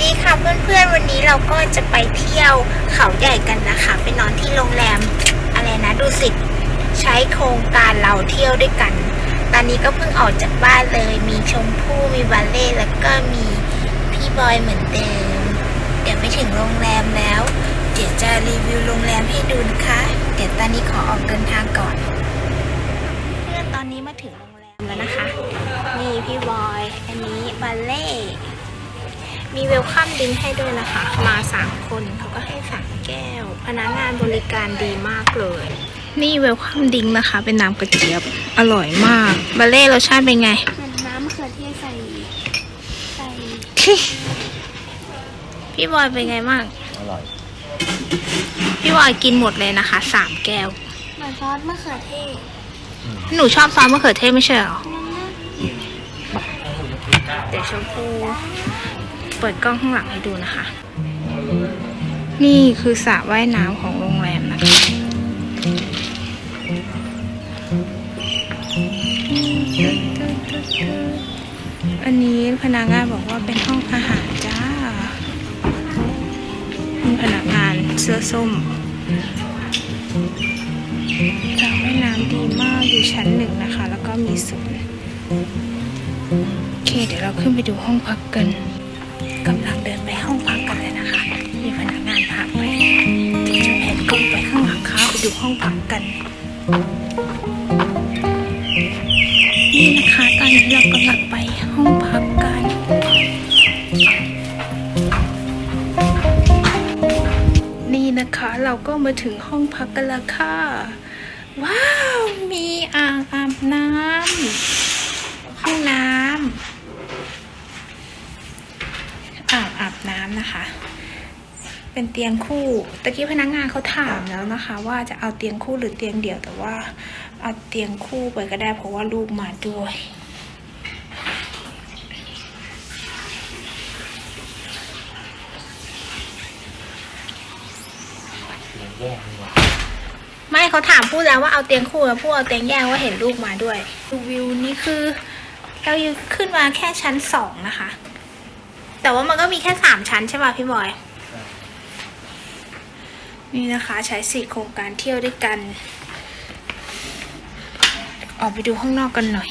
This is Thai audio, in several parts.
ดีค่ะเพื่อนๆ วันนี้เราก็จะไปเที่ยวเขาใหญ่กันนะคะ ไปนอนที่โรงแรมอะไรนะดูสิใช้โครงการเราเที่ยวด้วยกัน ตอนนี้ก็เพิ่งออกจากบ้านเลย มีชมพู่มีบัลเล่แล้วก็มีพี่บอยเหมือนเดิม เดี๋ยวไปถึงโรงแรมแล้ว เดี๋ยวจะรีวิวโรงแรมให้ดูนะคะ เดี๋ยวตอนนี้ขอออกเดินทางก่อน เพื่อนตอนนี้มาถึงโรงแรมแล้วนะคะ นี่พี่บอย อันนี้บัลเล่ มีเวลคัมดิงให้ด้วยนะคะ มาสามคนเขาก็ให้สามแก้ว พนักงานบริการดีมากเลย นี่เวลคัมดิงนะคะ เป็นน้ำกระเจี๊ยบ อร่อยมากบัลเล่รสชาติเป็นไง เหมือนน้ำมะเขือเทศใส่ใส่พี่บอยเป็นไงบ้างอร่อย พี่บอยกินหมดเลยนะคะสามแก้ว เหมือนซอสมะเขือเทศ หนูชอบซอสมะเขือเทศไม่ใช่เหรอนั่นนะเดี๋ยวชมพู เปิดกล้องข้างหลังให้ดูนะคะ นี่คือสระว่ายน้ำของโรงแรมนะคะ อันนี้พนักงานบอกว่าเป็นห้องอาหารจ้าพนักงานเสื้อส้มสระว่ายน้ำดีมากอยู่ชั้นหนึ่งนะคะ แล้วก็มีสวนโอเค เดี๋ยวเราขึ้นไปดูห้องพักกัน กำลังเดินไปห้องพักกันเลยนะคะ มีพนักงานพาไปเดี๋ยวจะแผนกล้องไปข้างหลังค่ะไปดูห้องพักกัน นี่นะคะตอนนี้เรากำลังไปห้องพักกันนี่นะคะเราก็มาถึงห้องพักกันแล้วค่ะ ว้าว มีอ่างอาบน้ำห้องน้ำ อ่างอาบน้ำนะคะ เป็นเตียงคู่ตะกี้พนักงานเขาถามแล้วนะคะ ว่าจะเอาเตียงคู่หรือเตียงเดี่ยวแต่ว่าเอาเตียงคู่ไปก็ได้เพราะว่าลูกมาด้วยแยกดีกว่าไม่เขาถามพูดแล้วว่าเอาเตียงคู่แล้วพูดเอาเตียงแยกว่าเห็นลูกมาด้วยดูวิวนี่คือเราอยู่ขึ้นมาแค่ชั้นสองนะคะ แต่ว่ามันก็มีแค่สามชั้นใช่ป่ะพี่บอย นี่นะคะใช้สิทธิ์โครงการเที่ยวด้วยกัน ออกไปดูข้างนอกกันหน่อย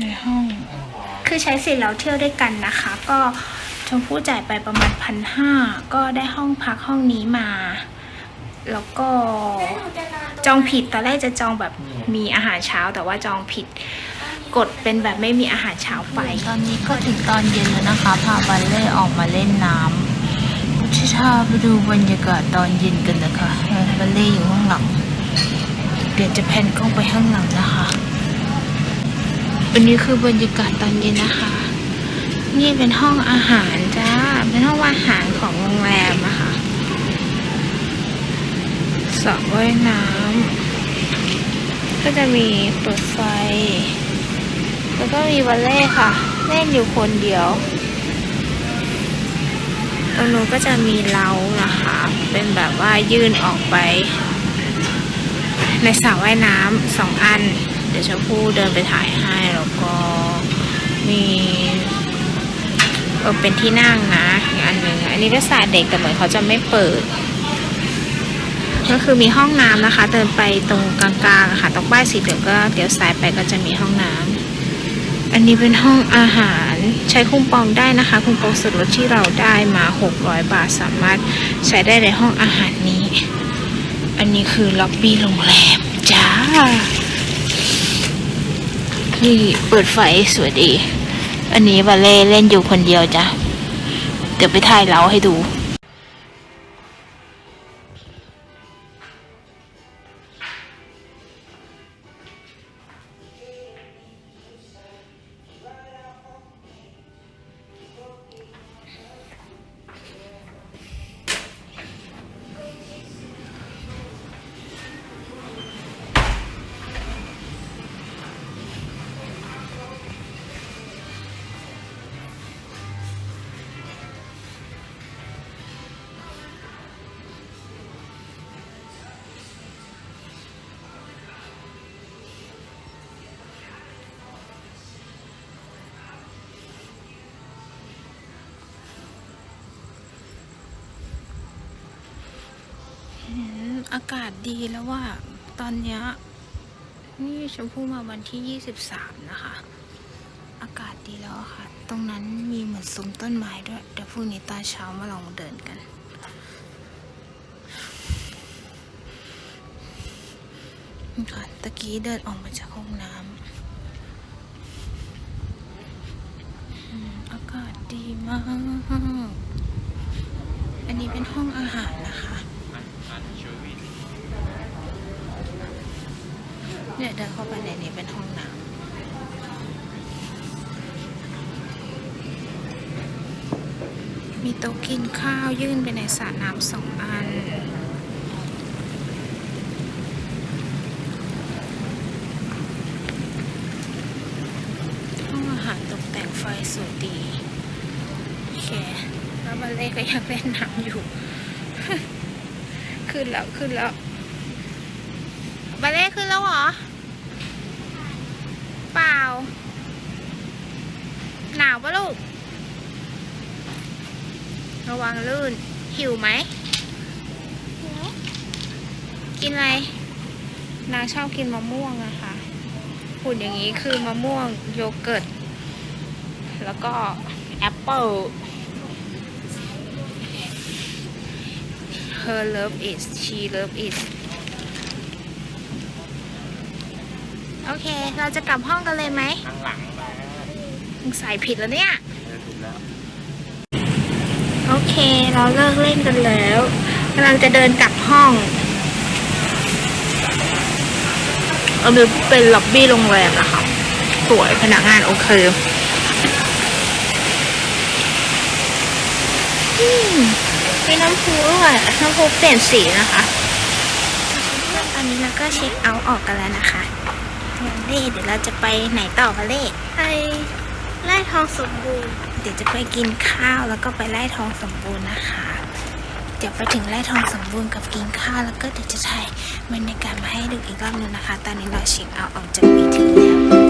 ในห้อง คือใช้สิทธิ์เราเที่ยวด้วยกันนะคะ ก็ชมพู่จ่ายไปประมาณพันห้าก็ได้ห้องพักห้องนี้มา แล้วก็จองผิดตอนแรกจะจองแบบมีอาหารเช้า แต่ว่าจองผิดกดเป็นแบบไม่มีอาหารเช้าไป ตอนนี้ก็ถึงตอนเย็นแล้วนะคะ พาบัลเล่ออกมาเล่นน้ำพุชชาไปดูบรรยากาศตอนเย็นกันนะคะเออบัลเล่อยู่ข้างหลัง เดี๋ยวจะแพนกล้องไปข้างหลังนะคะอันนี้คือบรรยากาศตอนเย็นนะคะ นี่เป็นห้องอาหารจ้า เป็นห้องอาหารของโรงแรมนะคะ สระว่ายน้ำก็จะมีเปิดไฟ แล้วก็มีวอลเล่ค่ะ เล่นอยู่คนเดียวตรงนู้นก็จะมีเล้านะคะ เป็นแบบว่ายื่นออกไป ในสระว่ายน้ำสองอัน เดี๋ยวชมพู่เดินไปถ่ายให้แล้วก็มีเออเป็นที่นั่งนะอันหนึ่งอันนี้ก็สระเด็กแต่เหมือนเขาจะไม่เปิด ก็คือมีห้องน้ำนะคะ เดินไปตรงกลางๆค่ะตรงป้ายสีเหลืองก็เดี๋ยวซ้ายไปก็จะมีห้องน้ำอันนี้เป็นห้องอาหารใช้คูปองได้นะคะคูปองส่วนลดที่เราได้มา 600 บาทสามารถใช้ได้ในห้องอาหารนี้ อันนี้คือล็อบบี้โรงแรมจ้านี่เปิดไฟสวยดี อันนี้วาเล่เล่นอยู่คนเดียวจ้ะเดี๋ยวไปถ่ายเราให้ดู อากาศดีแล้วว่าตอนเนี้ยนี่ชมพู่มาวันที่ 23 นะคะ อากาศดีแล้วค่ะ ตรงนั้นมีเหมือนซุ้มต้นไม้ด้วย เดี๋ยวพรุ่งนี้ตอนเช้ามาลองเดินกัน ค่ะ ตะกี้เดินออกมาจากห้องน้ำอากาศดีมาก อันนี้เป็นห้องอาหารนะคะ มีโต๊ะกินข้าวยื่นไปในสระน้ำสองอัน ห้องอาหารตกแต่งไฟสวยดีโอเคแล้วบัลเล่ก็ยังเล่นน้ำอยู่ ขึ้นแล้ว ขึ้นแล้วบัลเล่ขึ้นแล้วเหรอ เปล่า หนาวปะลูก ระวังลื่น หิวไหม กินอะไร นางชอบกินมะม่วงอะค่ะหุ่นอย่างนี้คือมะม่วงโยเกิร์ต แล้วก็แอปเปิล her love is she love is โอเค เราจะกลับห้องกันเลยไหม ข้างหลังมามึงใส่ผิดแล้วเนี่ย เออถูกแล้ว โอ เค เราเลิกเล่นกันแล้วกำลังจะเดินกลับห้อง เอันนี้เป็นล็อบบี้โรงแรมนะคะ สวยพนักงานโอเคมีน้ำพุด้วยน้ำพุเปลี่ยนสีนะคะตอนนี้เราก็เช็คเอาท์ออกกันแล้วนะคะนเล่เดี๋ยวเราจะไปไหนต่อวันเล่ไปไล่ทองสมบูรณ์ ดี๋ยวจะไปกินข้าวแล้วก็ไปไล่ทองสมบูรณ์นะคะ เดี๋ยวไปถึงไล่ทองสมบูรณ์กับกินข้าวแล้วก็เดี๋ยวจะถ่ายบรรยากาศมาให้ดูอีกรอบนึงนะคะ ตอนนี้เราเช็คเอาท์ออกจากวีทีแล้ว